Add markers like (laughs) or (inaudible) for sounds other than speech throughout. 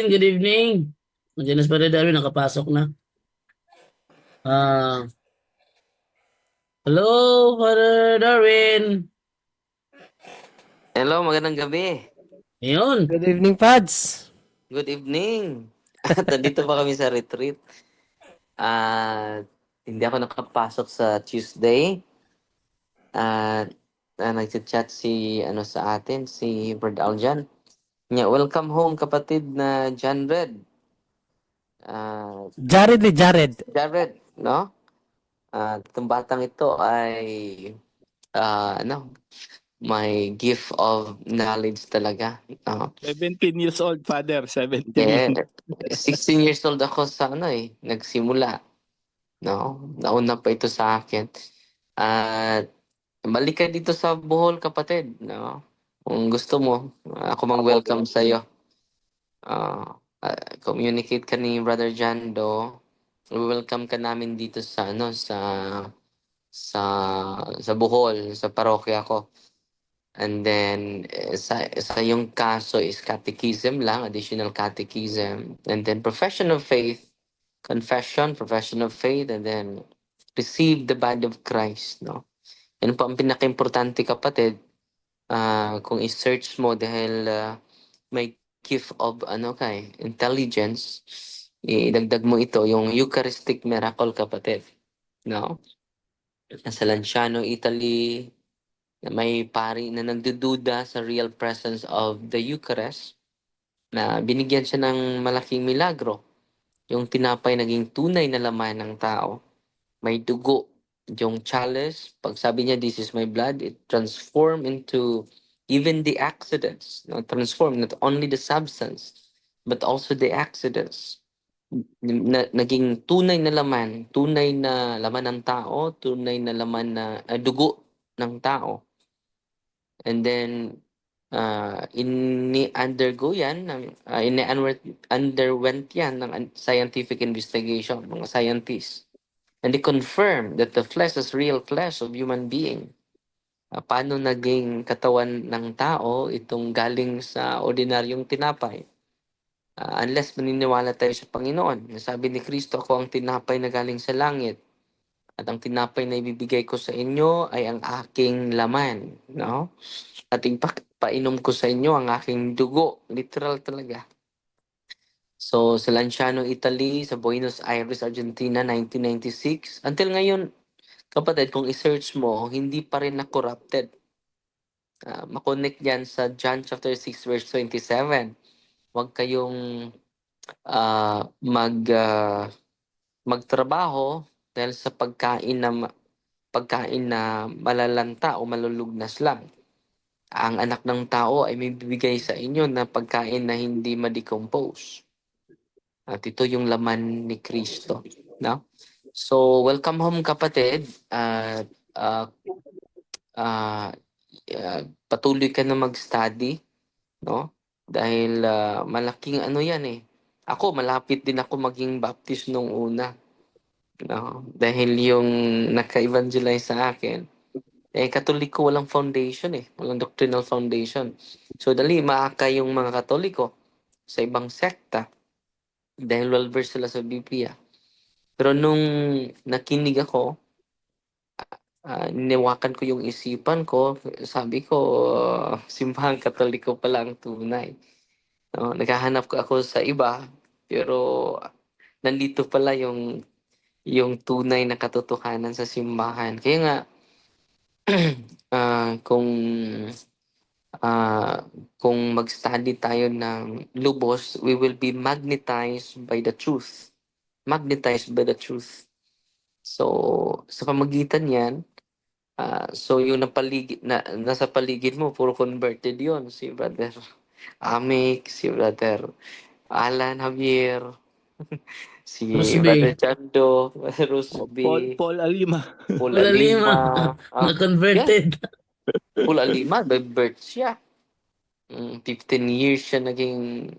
Good evening. Nandiyan na si Brother Darwin, nakapasok na. Ah. hello, Father Darwin. Hello, magandang gabi. Ayun. Good evening, Pads. Good evening. At (laughs) nandito pa kami sa retreat. At hindi ako nakapasok sa Tuesday. At uh, nag-chat si ano sa atin, si Brad Aljan. Nya, welcome home kapatid na John Red. Ah, Jared ni Jared. Jared, no? At itong batang ito ay ah, ano, may gift of knowledge talaga. No? 17 years old, father. 17. Yeah. 16 years old ako sa ano eh, nagsimula. No? Nauna pa ito sa akin. At balik ka dito sa Bohol, kapatid. No? Kung gusto mo, ako mang-welcome sa iyo. communicate ka ni Brother John Do. Welcome ka namin dito sa ano sa sa sa Bohol, sa parokya ko. And then, eh, sa, sa yung kaso is catechism lang, additional catechism. And then profession of faith, confession, profession of faith, and then receive the body of Christ, no? Yan po ang pinaka-importante kapatid. Ah, kung i-search mo dahil ah, may gift of ano kay intelligence, idagdag mo ito, yung Eucharistic miracle kapatid. No? Nasa Lanciano, Italy, na may pari na nagdududa sa real presence of the Eucharist na binigyan siya ng malaking milagro. Yung tinapay naging tunay na laman ng tao. May dugo. Yung chalice, pag sabi niya, this is my blood, it transform into even the accidents. No? Transform not only the substance, but also the accidents. Na, naging tunay na laman, tunay na laman ng tao, tunay na laman na uh, dugo ng tao. And then, uh, ini-undergo yan, uh, ini-underwent yan ng scientific investigation, mga scientists. And they confirm that the flesh is real flesh of human being. Uh, paano naging katawan ng tao itong galing sa ordinaryong tinapay? Uh, unless maniniwala tayo sa Panginoon. Sabi ni Kristo, ako ang tinapay na galing sa langit. At ang tinapay na ibibigay ko sa inyo ay ang aking laman. No? At painom ko sa inyo ang aking dugo. Literal talaga. So, sa Lanciano, Italy, sa Buenos Aires, Argentina, 1996. Until ngayon, kapatid, kung i-search mo, hindi pa rin na-corrupted. Uh, makonect yan sa John chapter 6 verse 27. Huwag kayong uh, mag uh, magtrabaho dahil sa pagkain na pagkain na malalanta o malulugnas lang. Ang anak ng tao ay may bibigay sa inyo na pagkain na hindi ma-decompose. At ito yung laman ni Kristo. No? So, welcome home kapatid. At uh, uh, uh, patuloy ka na mag-study. No? Dahil uh, malaking ano yan eh. Ako, malapit din ako maging baptist nung una. No? Dahil yung naka-evangelize sa akin, eh, katoliko walang foundation eh. Walang doctrinal foundation. So, dali, maaka yung mga katoliko sa ibang sekta dahil well-versed sila sa Biblia. Pero nung nakinig ako, uh, niwakan ko yung isipan ko, sabi ko, uh, simbahan katoliko pala ang tunay. No, naghahanap ko ako sa iba, pero nandito pala yung yung tunay na katotohanan sa simbahan. Kaya nga, uh, (clears throat) kung uh, kung mag-study tayo ng lubos, we will be magnetized by the truth. Magnetized by the truth. So, sa pamagitan yan, uh, so yung napaligid, na, nasa paligid mo, puro converted yon Si Brother Amik, si Brother Alan Javier, (laughs) si Rusby. Brother Chando, (laughs) Rusby, Paul, Paul Alima. Paul. Alima. Na-converted. Paul Alima, by birth siya. Mm, 15 years siya naging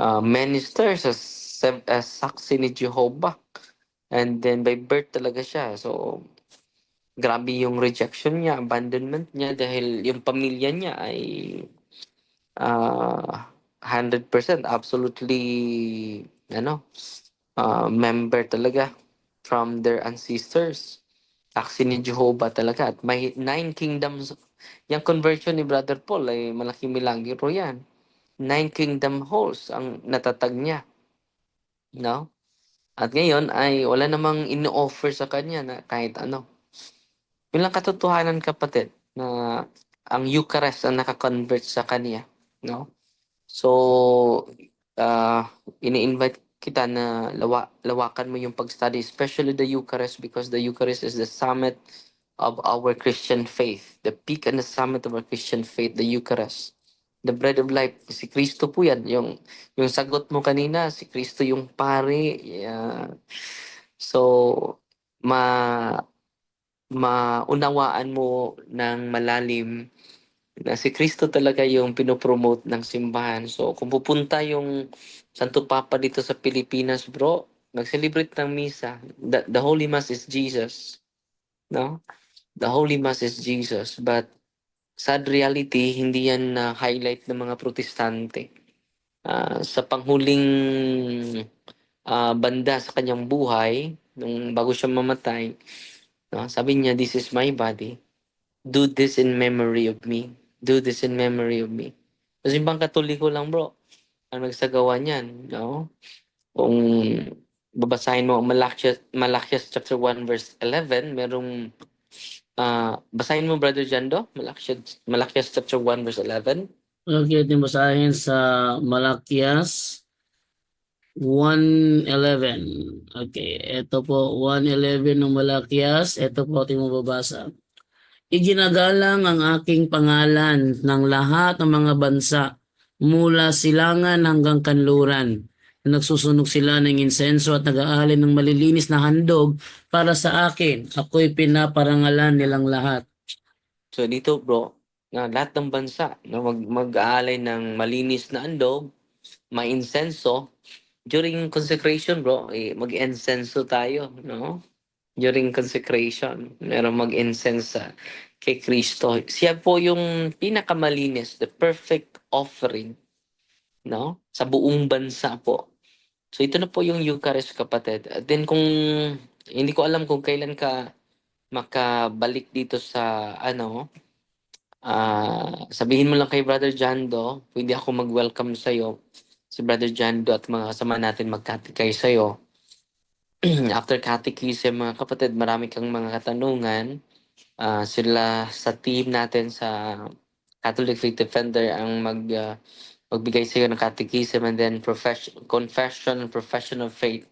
uh, minister sa sev- uh, saksi ni Jehovah. And then by birth talaga siya. So, grabe yung rejection niya, abandonment niya dahil yung pamilya niya ay uh, 100% absolutely ano uh, member talaga from their ancestors. Aksi ni Jehovah talaga at may nine kingdoms yung conversion ni Brother Paul ay malaking milagro yan. Nine kingdom halls ang natatag niya. No? At ngayon ay wala namang ino-offer sa kanya na kahit ano. Yun lang katotohanan kapatid na ang Eucharist ang nakakonvert sa kanya. No? So, uh, ini-invite kita na lawa, lawakan mo yung pag-study, especially the Eucharist because the Eucharist is the summit of our Christian faith. The peak and the summit of our Christian faith, the Eucharist. The bread of life, si Kristo po yan. Yung, yung sagot mo kanina, si Kristo yung pare. Yeah. So, ma maunawaan mo ng malalim na si Kristo talaga yung pinopromote ng simbahan. So, kung pupunta yung Santo Papa dito sa Pilipinas, bro, mag-celebrate ng misa. The, the Holy Mass is Jesus. No? The Holy Mass is Jesus. But, sad reality, hindi yan na highlight ng mga protestante. Ah, sa panghuling ah, banda sa kanyang buhay, nung bago siya mamatay, no, sabi niya, this is my body. Do this in memory of me. Do this in memory of me. Kasi ibang katoliko lang bro, ang nagsagawa niyan. No? Kung babasahin mo Malachias, Malachias chapter 1 verse 11, merong ah basahin mo brother Jando, Malachias, Malachias chapter 1 verse 11. Okay, ating basahin sa Malakias 1.11. Okay, ito po, 1.11 ng Malakias. Ito po ating mababasa. Iginagalang ang aking pangalan ng lahat ng mga bansa mula silangan hanggang kanluran. Nagsusunog sila ng insenso at nag-aalin ng malilinis na handog para sa akin. Ako'y pinaparangalan nilang lahat. So dito bro, na lahat ng bansa na mag mag-aalay ng malinis na andog, may insenso, during consecration bro, eh, mag-insenso tayo, no? During consecration, meron mag-incense sa kay Kristo. Siya po yung pinakamalinis, the perfect offering, no? Sa buong bansa po. So ito na po yung Eucharist kapatid. At then kung hindi ko alam kung kailan ka makabalik dito sa ano, ah sabihin mo lang kay Brother Jando, pwede ako mag-welcome sa iyo. Si Brother Jando at mga kasama natin magkatikay sa iyo. (clears throat) After catechism, mga kapatid, marami kang mga katanungan. Ah, sila sa team natin sa Catholic Faith Defender ang mag ah, magbigay sa iyo ng catechism and then profession, confession and profession of faith.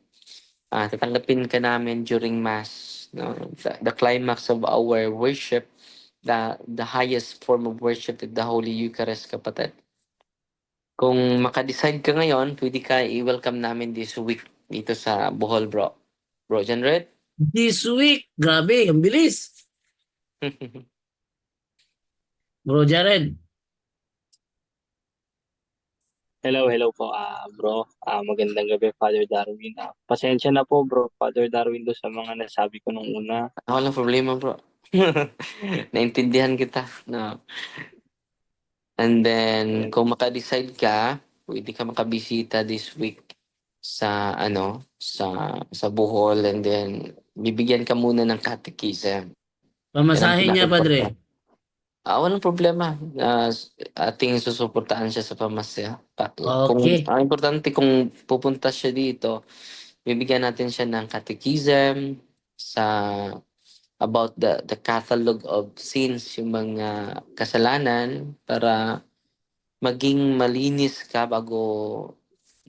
Ah, tatanggapin ka namin during mass. No? The, the climax of our worship the the highest form of worship is the Holy Eucharist, kapatid. Kung makadecide ka ngayon, pwede ka i-welcome namin this week dito sa Bohol, bro. Bro, Red? This week, grabe, ang bilis. (laughs) Bro Jared, Hello, hello po, ah bro. Ah magandang gabi, Father Darwin. Ah, pasensya na po, bro, Father Darwin, do sa mga nasabi ko nung una. Walang problema, bro. (laughs) Naintindihan kita. No. And then, kung makadecide ka, pwede ka makabisita this week sa ano sa sa Bohol and then bibigyan ka muna ng catechism. pamasahin niya, Padre. Ah, walang problema. Ah, s- ating susuportahan siya sa pamasya. Pa- Kung, Okay. ang importante kung pupunta siya dito, bibigyan natin siya ng catechism sa about the the catalog of sins, yung mga kasalanan para maging malinis ka bago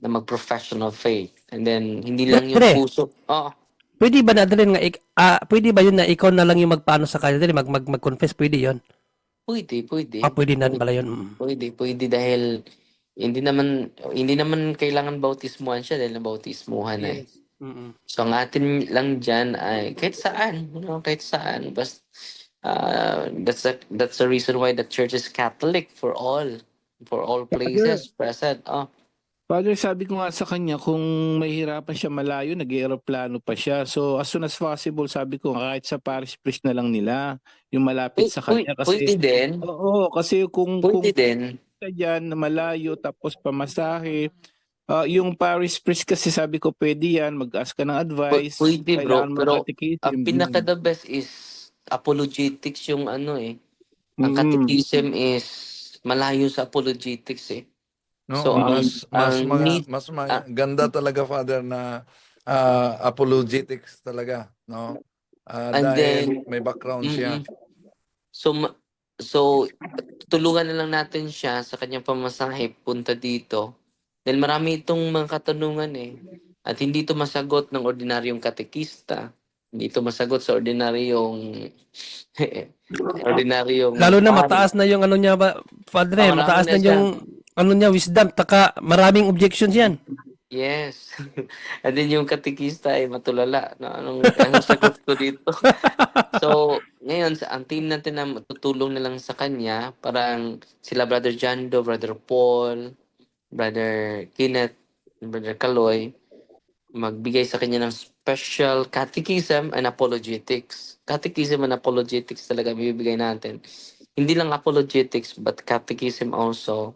na mag-professional faith. And then, hindi lang yung Pre. puso. Oo. Pwede ba na rin nga, ik- ah, pwede ba yun na ikaw na lang yung magpaano sa kanya, dali, mag, mag, mag-confess, pwede yun? Pwede, pwede. Ah, pwede na pala yun. Mm. Pwede, pwede dahil hindi naman hindi naman kailangan bautismuhan siya dahil nabautismuhan eh. Mm-mm. So ang atin lang diyan ay kahit saan, you know, kahit saan. Basta uh, that's a, that's the reason why the church is Catholic for all for all places present. Oh, Father, sabi ko nga sa kanya, kung mahirapan siya malayo, nag-aeroplano pa siya. So, as soon as possible, sabi ko, kahit sa parish priest na lang nila, yung malapit sa pwede, kanya. pwede Kasi, din. oo, kasi kung, kung Pwede din. ka dyan na malayo tapos pamasahe. Ah, yung parish priest kasi sabi ko pwede yan, mag-ask ka ng advice. Pwede, bro, pero. Ang pinaka the best is apologetics yung ano eh. Ang Mm. catechism is malayo sa apologetics eh. No, So, ang- mas mas ang mga, need- mas ma- ah. ganda talaga father na ah, apologetics talaga, no? Ah, And dahil then- may background siya. Mm-mm. So, ma- so tulungan na lang natin siya sa kanyang pamasahe punta dito. Dahil marami itong mga katanungan eh. At hindi ito masagot ng ordinaryong katekista. Hindi ito masagot sa ordinaryong ordinaryong (laughs) Lalo na mataas na yung ano niya ba, Padre, Oh, marami mataas na na siya. yung ano niya wisdom, taka maraming objections yan. Yes. (laughs) And then yung katekista ay matulala. No? Anong, anong sagot ko dito? (laughs) so, ngayon, sa, ang team natin na tutulong na lang sa kanya, parang sila Brother Jando, Brother Paul, Brother Kenneth, Brother Kaloy, magbigay sa kanya ng special catechism and apologetics. Catechism and apologetics talaga bibigay natin. Hindi lang apologetics, but catechism also.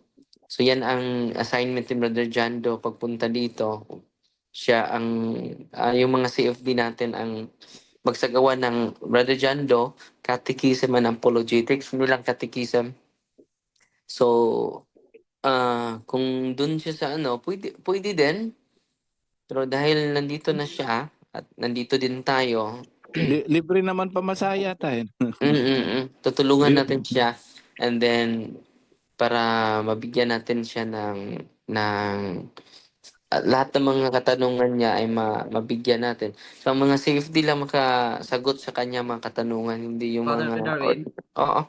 So yan ang assignment ni Brother Jando pagpunta dito. Siya ang, ah, yung mga CFD natin ang magsagawa ng Brother Jando, catechism and apologetics, hindi lang catechism. So, ah kung dun siya sa ano, pwede, pwede din. Pero dahil nandito na siya, at nandito din tayo, Li- libre naman pamasaya tayo. Mm-mm-mm. Tutulungan natin siya and then para mabigyan natin siya ng ng at lahat ng mga katanungan niya ay ma, mabigyan natin. So ang mga safety lang makasagot sa kanya mga katanungan, hindi yung Father mga Darwin? Oo.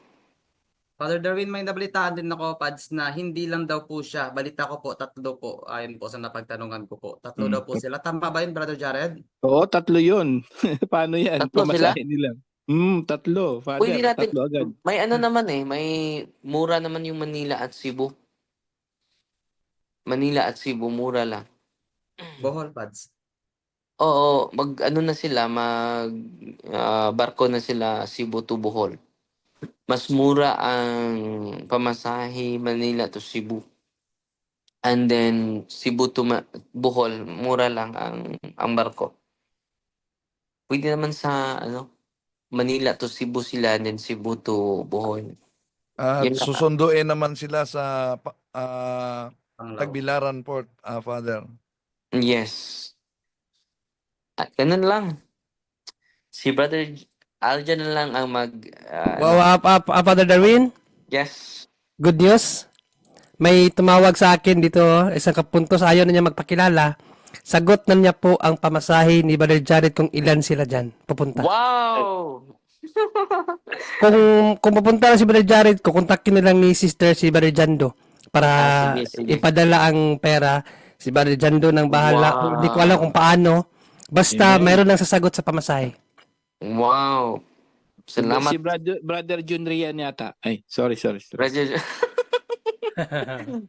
Father Darwin, may nabalitaan din ako, Pads, na hindi lang daw po siya. Balita ko po, tatlo po. Ayon po sa napagtanungan ko po. Tatlo Hmm. daw po sila. Tama ba yun, Brother Jared? Oo, tatlo yun. (laughs) Paano yan? Tatlo sila? Pamasahe nila. Hmm, tatlo. Father, Pwede natin- tatlo agad. May ano naman eh, may mura naman yung Manila at Cebu. Manila at Cebu mura lang. Bohol, Pads. Oo, mag ano na sila, mag ah, barko na sila Cebu to Bohol. Mas mura ang pamasahe Manila to Cebu. And then Cebu to Ma- Bohol, mura lang ang ang barko. Pwede naman sa ano Manila to Cebu sila and then Cebu to Bohol. At Yun lang. susunduin naman sila sa pa- ah. Tagbilaran Port, ah, father. Yes. At ganun lang. Si Brother Aljan na lang ang mag ah, Wow, ah, ah, ah, Father Darwin, Yes. good news. May tumawag sa akin dito, isang kapuntos, ayaw na niya magpakilala. Sagot na niya po ang pamasahe ni Brother Jared kung ilan sila dyan pupunta. Wow! Kung kung pupunta na si Brother Jared, kukontakin na lang ni Sister si Brother Jando para Ah, sige, sige. ipadala ang pera. Si Brother Jando nang bahala. Wow. Hindi ko alam kung paano. Basta Amen. mayroon lang sasagot sa pamasahe. Wow! Salamat, Si brother, brother Jun Rian yata. Ay, sorry, sorry. sorry. Brother. (laughs)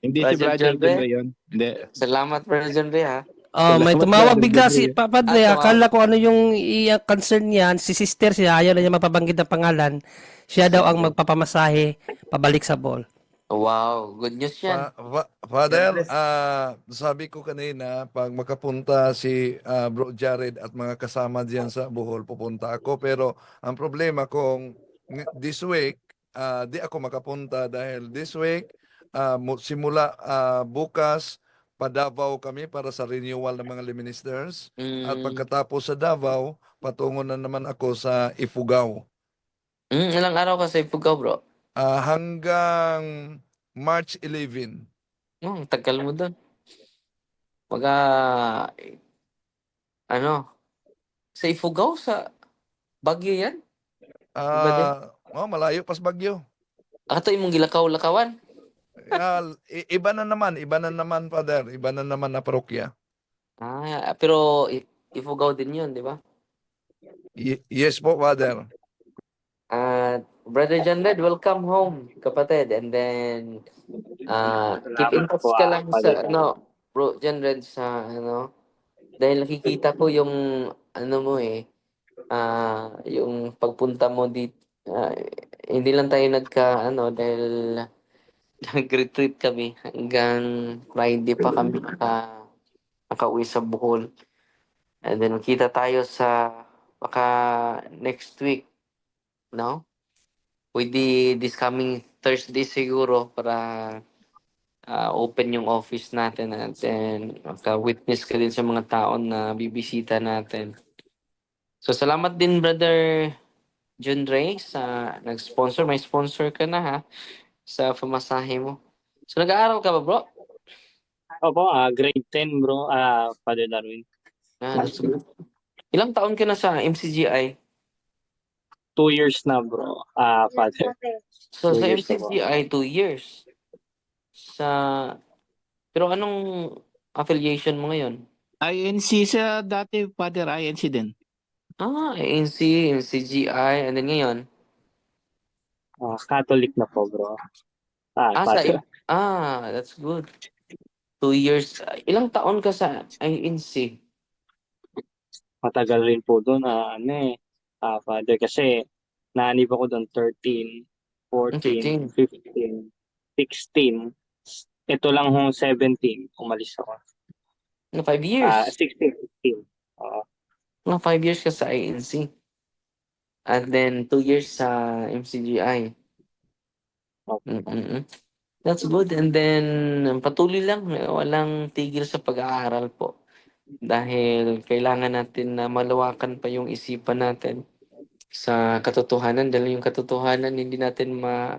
Hindi si Brother Jun? Rian. Hindi. Salamat, Brother ha? Oh, may tumawag bigla si Pa- Padre. Ah, Akala ko ano yung i- concern niya. Si sister siya, ayaw na niya mapabanggit ng pangalan. Siya daw ang magpapamasahe pabalik sa ball. Wow! Good news yan. Pa- fa- father, ah, sabi ko kanina, pag makapunta si ah, Bro Jared at mga kasama diyan sa Bohol, pupunta ako. Pero ang problema kung ng- this week, ah, di ako makapunta dahil this week, ah, mu- simula ah, bukas, pa Davao kami para sa renewal ng mga ministers. At Mm, pagkatapos sa Davao, patungo na naman ako sa Ifugao. mm, ilang araw ka sa Ipugaw, bro? Ah, hanggang March 11. Oh, ang tagal mo doon. Mga, ano, sa Ifugao, sa Baguio yan? Ah, oh, malayo pas Bagyo. Ato imong gilakaw-lakawan. Ah, i- iba na naman, iba na naman, Father. Iba na naman na parokya. Ah, pero i- Ifugao din yun, di ba? Y- yes po, Father. At Brother John Red, welcome home, kapatid. And then, ah keep in touch ka ah, lang Father. sa, ano, bro, John Red, sa, ano, dahil nakikita ko yung, ano mo eh, ah yung pagpunta mo dito, hindi lang tayo nagka, ano, dahil nag-retreat kami hanggang Friday pa kami naka, nakauwi sa Bohol. And then kita tayo sa baka next week, no? Pwede this coming Thursday siguro para ah, open yung office natin at then maka-witness ka din sa mga taon na bibisita natin. So salamat din brother John Ray sa nag-sponsor. May sponsor ka na ha sa pamasahe mo. So nag-aaral ka ba bro? Opo, ah, grade 10 bro, ah, Father Darwin. Ah, that's good. Ilang taon ka na sa MCGI? Two years na bro, ah, Father. So Two sa years na po. MCGI, two years. Sa... Pero anong affiliation mo ngayon? INC sa dati, Father INC din. Ah, ANC, MCGI, and then ngayon? Ah, Catholic na po bro. Ah, Ah, sa, ah, that's good. Two years. Ilang taon ka sa INC? Matagal rin po doon, ah, ano eh, ah, Father, kasi nanib ako doon 13, 14, 15, 16. Ito lang hong 17, umalis ako. Mga five years. Ah, 16, 15. Oo. Mga five years ka sa INC. And then two years sa MCGI. Okay. Mm-mm. That's good. And then, patuloy lang. Walang tigil sa pag-aaral po. Dahil kailangan natin na malawakan pa yung isipan natin sa katotohanan. Dahil yung katotohanan, hindi natin ma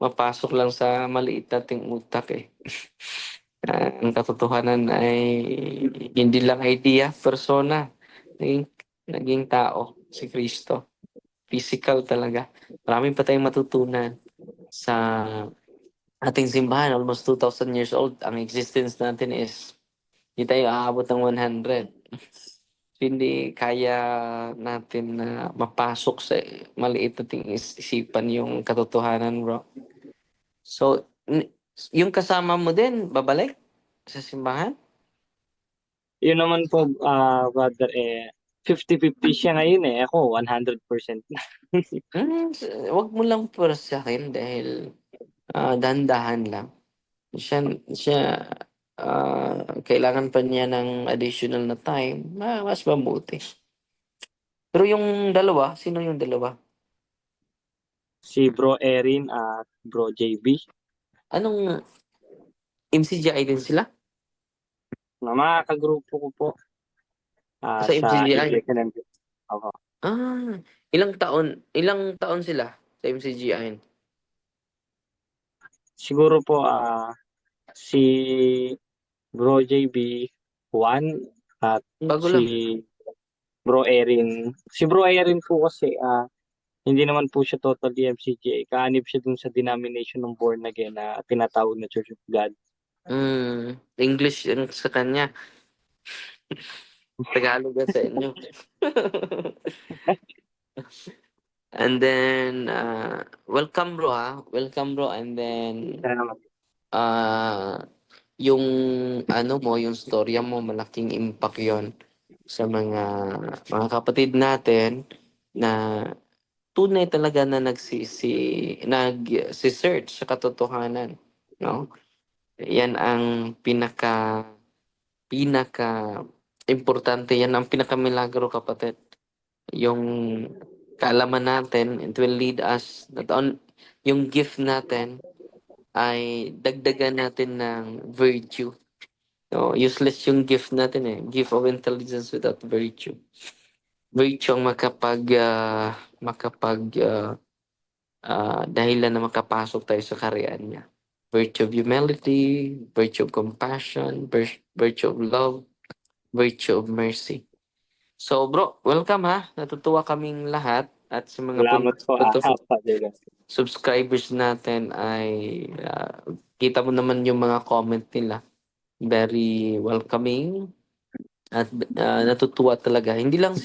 mapasok lang sa maliit nating utak eh. (laughs) Ang katotohanan ay hindi lang idea, persona, naging, naging tao, si Kristo. Physical talaga. Marami pa tayong matutunan sa ating simbahan, almost 2,000 years old, ang existence natin is hindi tayo aabot ng 100. So, (laughs) hindi kaya natin na mapasok sa maliit nating is- isipan yung katotohanan, bro. So, yung kasama mo din, babalik sa simbahan? Yun naman po, ah, Father, eh, 50-50 siya ngayon eh. Ako, 100% na. (laughs) Hmm, wag mo lang para sa akin dahil ah, dahan-dahan lang. Siya, siya ah, kailangan pa niya ng additional na time, ma- mas mabuti. Pero yung dalawa, sino yung dalawa? Si Bro Erin at Bro JB. Anong MCGI din sila? Na mga kagrupo ko po. Ah, Sa MCGI? Iglesia ng Diyos. Opo. Ah, ilang taon, ilang taon sila sa MCGI? Siguro po ah si Bro JB, one, at Bago si lang. Bro Erin. Si Bro Erin po kasi ah hindi naman po siya totally MCGA. Kaanib siya dun sa denomination ng born again na tinatawag na Church of God. Mm, English yung sa kanya. (laughs) Tagalog yan sa inyo. And then, uh, welcome bro ha. Welcome bro. And then, uh, yung ano mo, yung storya mo, malaking impact yon sa mga mga kapatid natin na tunay talaga na nagsisi nag si search sa katotohanan no yan ang pinaka pinaka importante yan ang pinaka milagro kapatid yung kaalaman natin it will lead us not on yung gift natin ay dagdagan natin ng virtue. No, useless yung gift natin eh. Gift of intelligence without virtue. Virtue ang makapag ah, makapag ah, ah, dahilan na makapasok tayo sa kariyan niya. Virtue of humility, virtue of compassion, vir- virtue of love, virtue of mercy. So bro, welcome ha. Natutuwa kaming lahat at sa mga Salamat po, ah, Father. subscribers natin ay ah, kita mo naman yung mga comment nila. Very welcoming at ah, natutuwa talaga. Hindi lang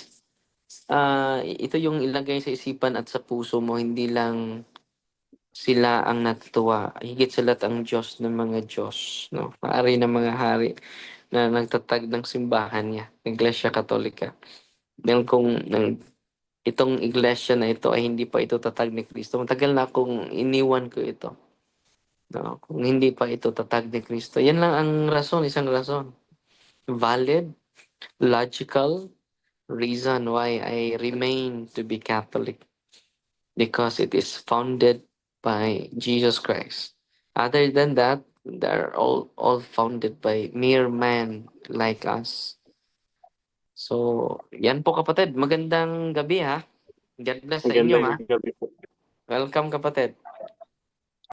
ah, ito yung ilagay sa isipan at sa puso mo, hindi lang sila ang natutuwa. Higit sa lahat ang Diyos ng mga Diyos, no? Hari ng mga hari na nagtatag ng simbahan niya, Iglesia Katolika. Dahil kung nang itong iglesia na ito ay hindi pa ito tatag ni Kristo. Matagal na akong iniwan ko ito. No, kung hindi pa ito tatag ni Kristo. Yan lang ang rason, isang rason. Valid, logical reason why I remain to be Catholic. Because it is founded by Jesus Christ. Other than that, they're all all founded by mere man like us. So, yan po kapatid. Magandang gabi ha. God bless sa inyo ha. Gabi po. Welcome kapatid.